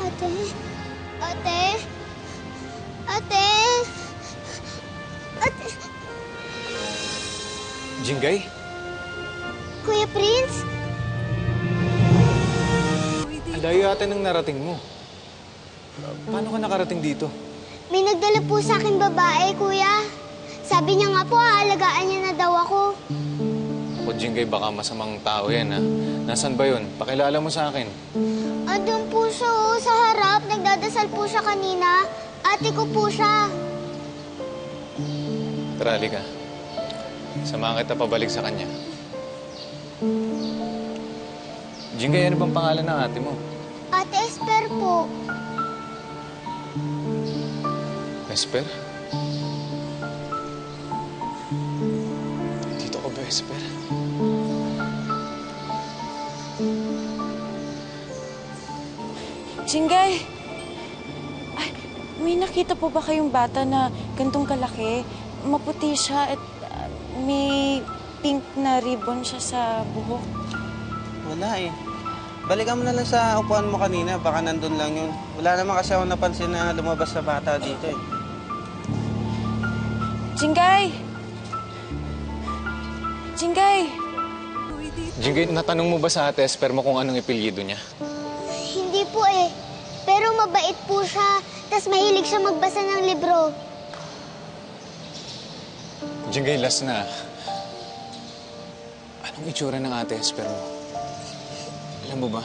Ate? Ate? Ate? Ate? Jingay? Kuya Prince? Ang layo ata ng narating mo. Paano ka nakarating dito? May nagdala po sa akin babae, kuya. Sabi niya nga po, aalagaan niya na daw ako. Ako, Jingay, baka masamang tao yan, ha? Nasaan ba yun? Pakilala mo sa akin. Andun po siya, oh, sa harap. Nagdadasal po siya kanina. Ate ko po siya. Tara, ka. Samahan kita pabalik sa kanya. Jingay, ano bang pangalan ng ate mo? Ate Esther po. Esper? Esper? Chingay! Ay, may nakita po ba kayong bata na gantong kalaki? Maputi siya at ah, may pink na ribbon siya sa buhok. Wala eh. Balikan mo na lang sa upuan mo kanina, baka nandun lang yun. Wala naman kasi ako napansin na lumabas na bata dito eh. Chingay! Chingay! Jingay, natanong mo ba sa ate Esper mo kung anong ipilyido niya? Hindi po eh. Pero mabait po siya. Tapos mahilig siya magbasa ng libro. Jingay, last na. Anong itsura ng ate Esper mo? Alam mo ba?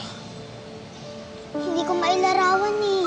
Hindi ko mailarawan eh.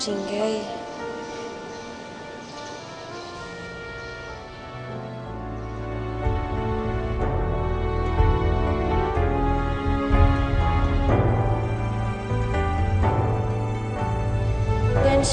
trình ghê Lên